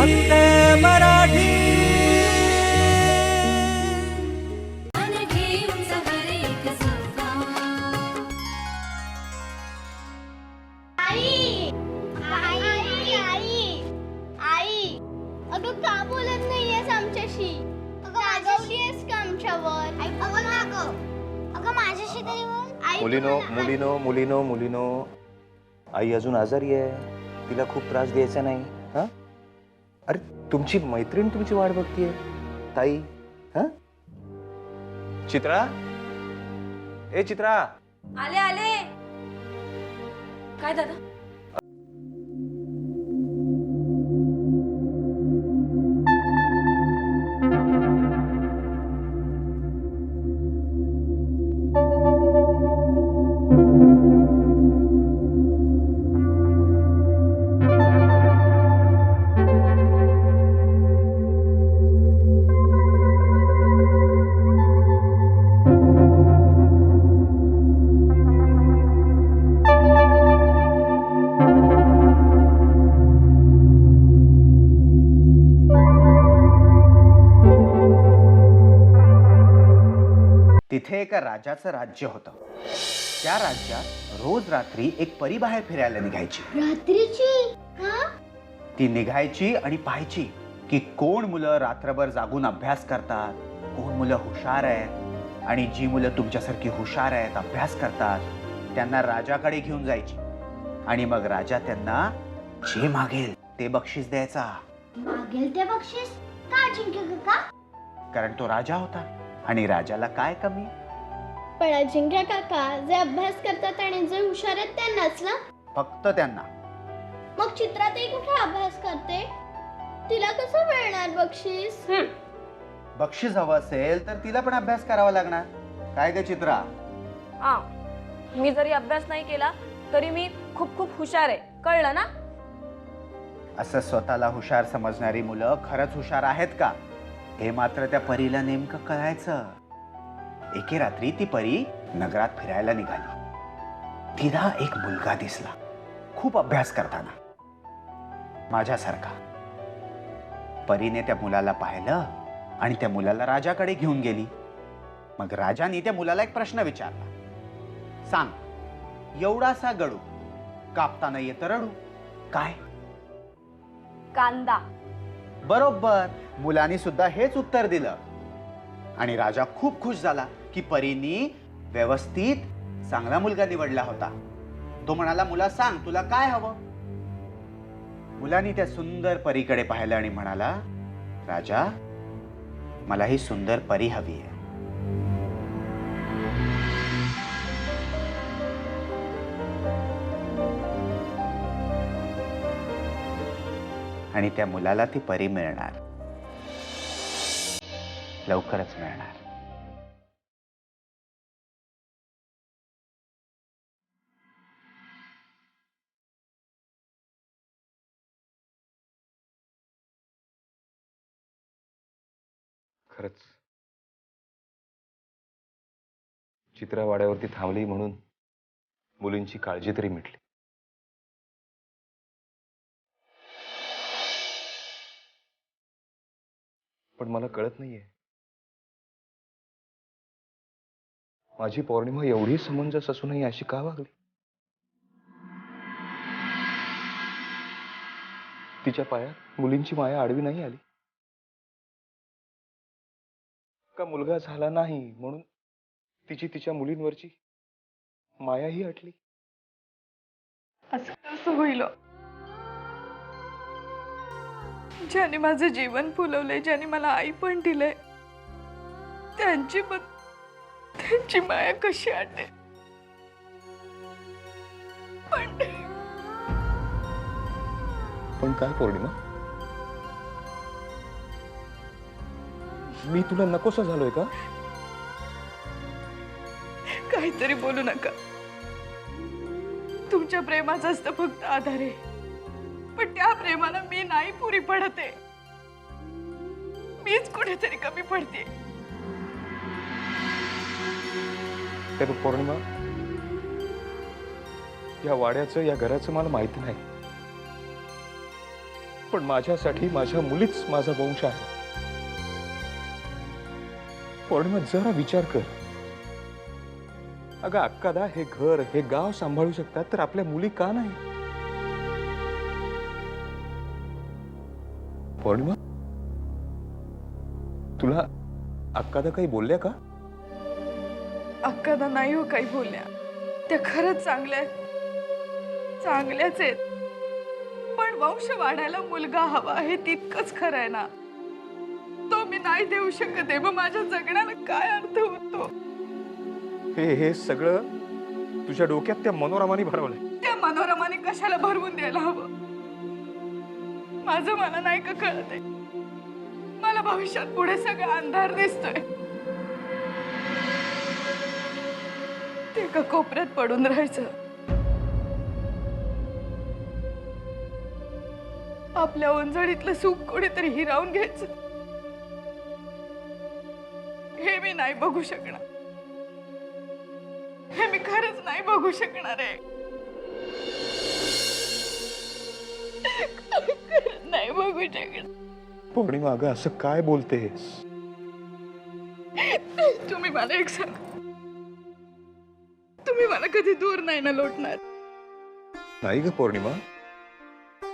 फक्त मराठी. मन घेऊन हर एक सोपा आई आई आई आई अगं का बोलत नाहीयेस आमच्याशी? अगं रागवलीयस का आमच्यावर? अगं ना गं. अगं माझ्याशी तरी बोल. आई मुलीनो मुलीनो मुलीनो मुलीनो. आई अजून आजारी आहे. तिला खूप त्रास द्यायचा नाही. अरे तुमची मैत्रीण तुमची वाट बघतीये. ताई हा? चित्रा? ए चित्रा! आले आले! काय दादा? तिथे एका राजाचं राज्य होतं. त्या राज्यात रोज रात्री एक परी बाहेर फिरायला निघायची. रात्रीची? ती निघायची आणि पाहायची की कोण मुलं रात्रभर जागून अभ्यास करतात कोण मुलं हुशार आहेत आणि जी मुलं तुमच्यासारखी हुशार आहेत अभ्यास करतात त्यांना राजाकडे घेऊन जायची. आणि मग राजा त्यांना जे मागेल ते बक्षीस द्यायचा. मागेल ते बक्षीस? का अजिंक्य काका? कारण तो राजा होता. आणि राजाला काय कमी? पण अजिंक्य काका जे अभ्यास करतात आणि जे हुशार आहेत त्यांनाच ना फक्त त्यांना. मग चित्रातही कुठे अभ्यास करते? तिला कसं मिळणार बक्षीस? बक्षीस हवं असेल तर तिला पण अभ्यास करावा लागणार. काय ग चित्रा? हा. मी जरी अभ्यास नाही केला तरी मी खूप खूप हुशार आहे. कळलं ना? असं स्वतःला हुशार समजणारी मुलं खरंच हुशार आहेत का? हे मात्र त्या परीला नेमकं कळायचं. एके रात्री ती परी नगरात फिरायला निघाली. तिला एक मुलगा दिसला. खूप अभ्यास करताना. माझ्यासारखा. परीने त्या मुलाला पाहिलं आणि त्या मुलाला राजाकडे घेऊन गेली. मग राजाने त्या मुलाला एक प्रश्न विचारला. सांग एवढासा गडू कापताना येतं रडू. काय? कांदा. बरोबर. मुलांनी सुद्धा हेच उत्तर दिलं. आणि राजा खूप खुश झाला की परीनी व्यवस्थित चांगला मुलगा निवडला होता. तो म्हणाला मुला सांग तुला काय हवं? मुलांनी त्या सुंदर परीकडे पाहिलं आणि म्हणाला राजा मला ही सुंदर परी हवी आहे. आणि त्या मुलाला ती परी मिळणार. लवकरच मिळणार. खरंच. चित्रा वाड्यावरती थांबली म्हणून मुलींची काळजी तरी मिटली. पण मला कळत नाहीये. माझी पौर्णिमा एवढी समंजस असूनही अशी का वागली? तिच्या पायात मुलींची माया आडवी नाही आली. का मुलगा झाला नाही म्हणून तिची तिच्या मुलींवरची मायाही हटली असं कसं होईल हो? ज्याने माझं जीवन फुलवलंय ज्याने मला आई पण दिलंय त्यांची पण त्यांची माया कशी आटे पण पण काय पौर्णिमा? मी तुला नकोसा झालोय का? काहीतरी बोलू नका. तुमच्या प्रेमाचाच तर फक्त आधार आहे. पण त्या प्रेमाला मी नाही पुरी पडते. मीच कुठेतरी कमी पडते. हे पौर्णिमा या वाड्याचं या घराचं मला माहिती नाही. पण माझ्यासाठी माझ्या मुलीच माझा वंश आहे. पौर्णिमा जरा विचार कर. अगं अक्कादा हे घर हे गाव सांभाळू शकतात तर आपल्या मुली का नाही? पौर्णिमा? तुला अक्कादा काही बोलल्या का? अक्कादा नाही हो काही बोलल्या. त्या खरंच चांगल्या आहेत. चांगल्याच आहेत. पण वंश वाढायला मुलगा हवा हे तितकंच खरं आहे ना. तो मी नाही देऊ शकत आहे. मग माझ्या जगण्याला काय अर्थ होतो? हे हे सगळं तुझ्या डोक्यात त्या मनोरमाने भरवलंय. त्या मनोरमाने कशाला भरवून द्यायला हवं? माझं मला नाही का कळत आहे मला भविष्यात पुढे सगळं अंधार दिसतोय. ते का कोपऱ्यात पडून राहायचं. आपल्या ओंजळीतलं सुख कोणीतरी हिरावून घ्यायचं. हे मी नाही बघू शकणार. हे मी खरंच नाही बघू शकणार आहे. नाही बघू शकणार पौर्णिमा अगं असं काय बोलतेस? तुम्ही मला एक सांगा. तुम्ही मला कधी दूर नाही ना लोटणार. नाही ग पौर्णिमा.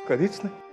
कधीच नाही.